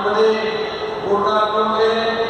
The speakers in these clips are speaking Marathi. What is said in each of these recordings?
मध्ये पूर्णात्मक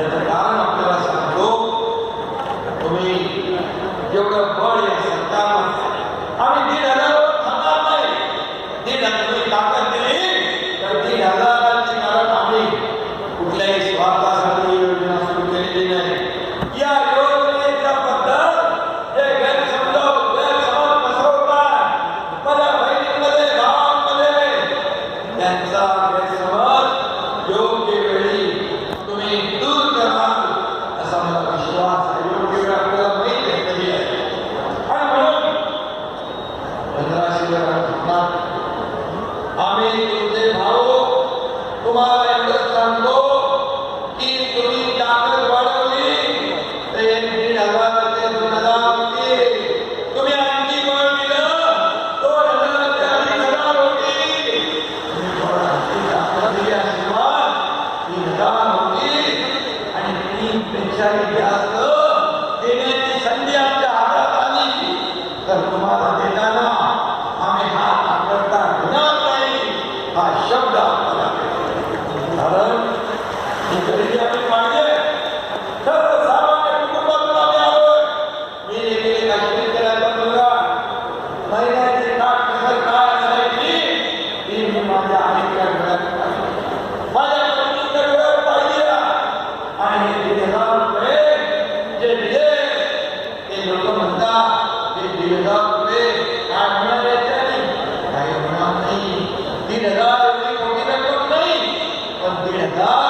Quer? पेक्षाही संधी आमच्या हातात आली तर तुम्हाला देताना आम्ही हात शब्द आपल्याला कारण God.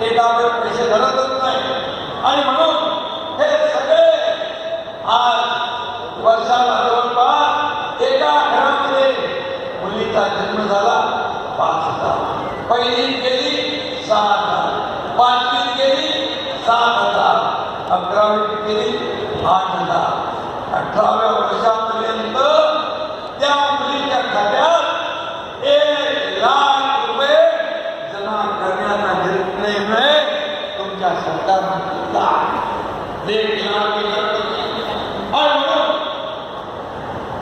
ते दावे पैसे धरतच नाही. आणि म्हणून हे सगळे आज वर्षाला जवळपास एका घरामध्ये मुलीचा जन्म झाला पाच हजार पहिली गेली सहा हजार पाचवी गेली सात हजार. अकरावी गेली आठ हजार. अठराव्या वर्षात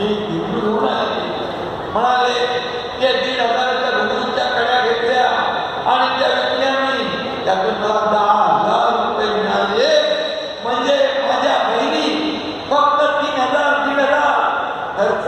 ती गुंतवणूक होऊन आली म्हणाले ते दीड हजाराच्या कड्या घेतल्या आणि त्या विकल्यानी त्यातून मला दहा हजार रुपये मिळाले. म्हणजे माझ्या बहिणी फक्त तीन हजार दीड हजार खर्च